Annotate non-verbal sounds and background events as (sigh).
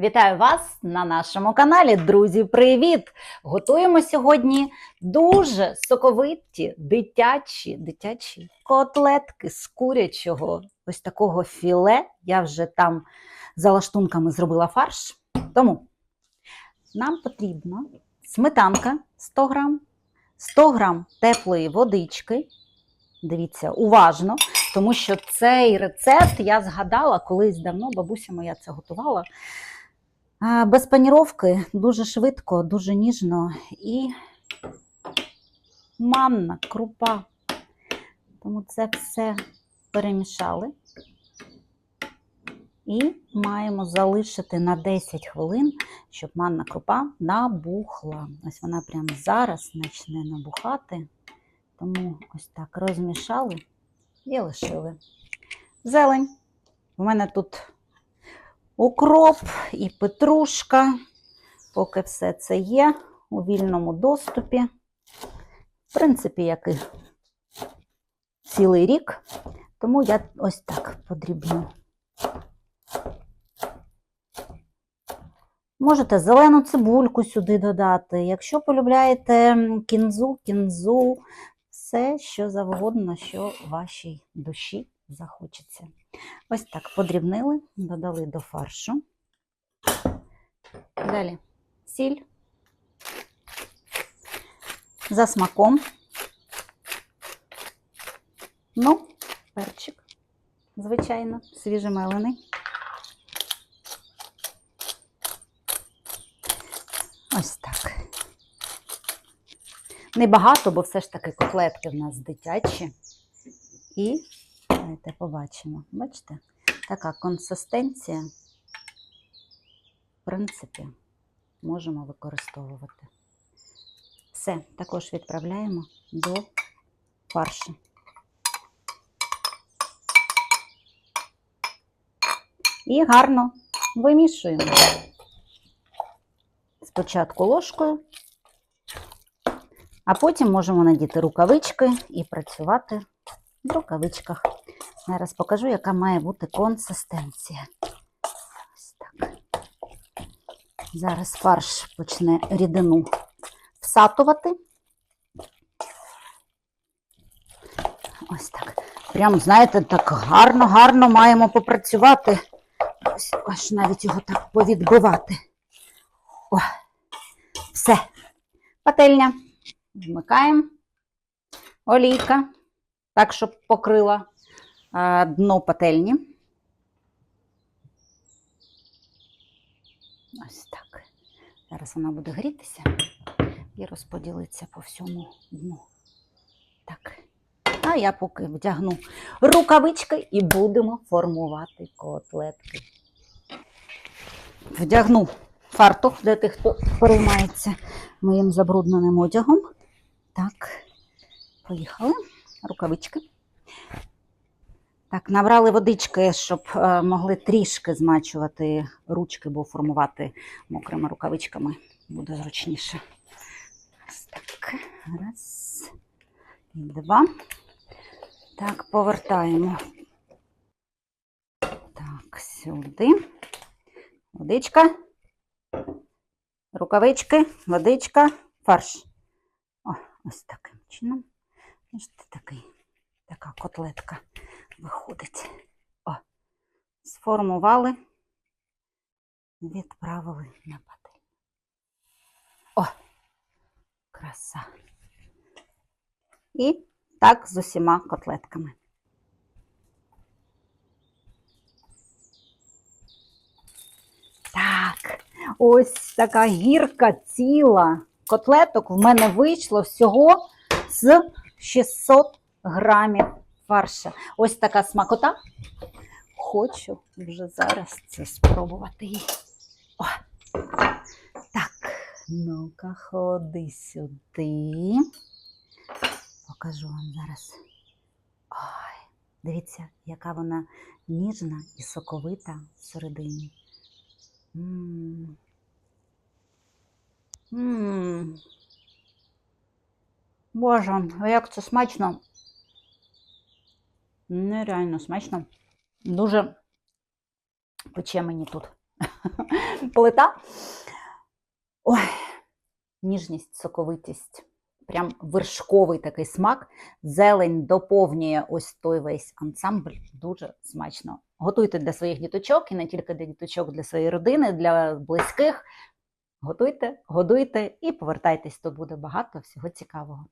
Вітаю вас на нашому каналі. Друзі, привіт! Готуємо сьогодні дуже соковиті дитячі, дитячі котлетки з курячого ось такого філе. Я вже там за лаштунками зробила фарш. Тому нам потрібна сметанка 100 грам, 100 грам теплої водички. Дивіться, уважно, тому що цей рецепт я згадала колись давно, бабуся моя це готувала. Без паніровки дуже швидко, дуже ніжно і манна, крупа. Тому це все перемішали. І маємо залишити на 10 хвилин, щоб манна крупа набухла. Ось вона прямо зараз почне набухати. Тому ось так розмішали і лишили. Зелень. У мене тут укроп і петрушка. Поки все це є у вільному доступі. В принципі, як і цілий рік. Тому я ось так подрібню. Можете зелену цибульку сюди додати. Якщо полюбляєте кінзу, кінзу, все, що завгодно, що вашій душі захочеться. Ось так подрібнили, додали до фаршу. Далі сіль. За смаком. Ну, перчик, звичайно, свіжемелений. Ось так. Небагато, бо все ж таки котлетки в нас дитячі. І давайте побачимо. Бачите, така консистенція, в принципі, можемо використовувати. Все, також відправляємо до фаршу. І гарно вимішуємо. Спочатку ложкою, а потім можемо надіти рукавички і працювати в рукавичках. Зараз покажу, яка має бути консистенція. Ось так. Зараз фарш почне рідину всатувати. Ось так. Прям, знаєте, так гарно-гарно маємо попрацювати. Ось аж навіть його так повідбивати. О, все. Пательня. Вмикаємо. Олійка. Так, щоб покрила дно пательні. Ось так. Зараз вона буде грітися і розподілиться по всьому дну. Так. А я поки вдягну рукавички і будемо формувати котлетки. Вдягну фартух для тих, хто переймається моїм забрудненим одягом. Так, поїхали. Рукавички. Так, набрали водички, щоб е, могли трішки змачувати ручки, бо формувати мокрими рукавичками буде зручніше. Ось так. Раз. Два. Так, повертаємо. Так, сюди. Водичка. Рукавички, водичка, фарш. О, ось таким чином. Бачите, такий, така котлетка виходить. О, сформували, відправили на пательню. О, краса. І так з усіма котлетками. Так, ось така гірка ціла котлеток в мене вийшло всього з 600 грамів фарша. Ось така смакота. Хочу вже зараз це спробувати. О, так, ну-ка, ходи сюди. Покажу вам зараз. Ой, дивіться, яка вона ніжна і соковита всередині. М. М. Боже, як це смачно. Нереально смачно. Дуже пече мені тут. (laughs) плита. Ой, ніжність, соковитість. Прям вершковий такий смак. Зелень доповнює ось той весь ансамбль. Дуже смачно. Готуйте для своїх діточок і не тільки для діточок, для своєї родини, для близьких. Готуйте, годуйте і повертайтесь, тут буде багато всього цікавого.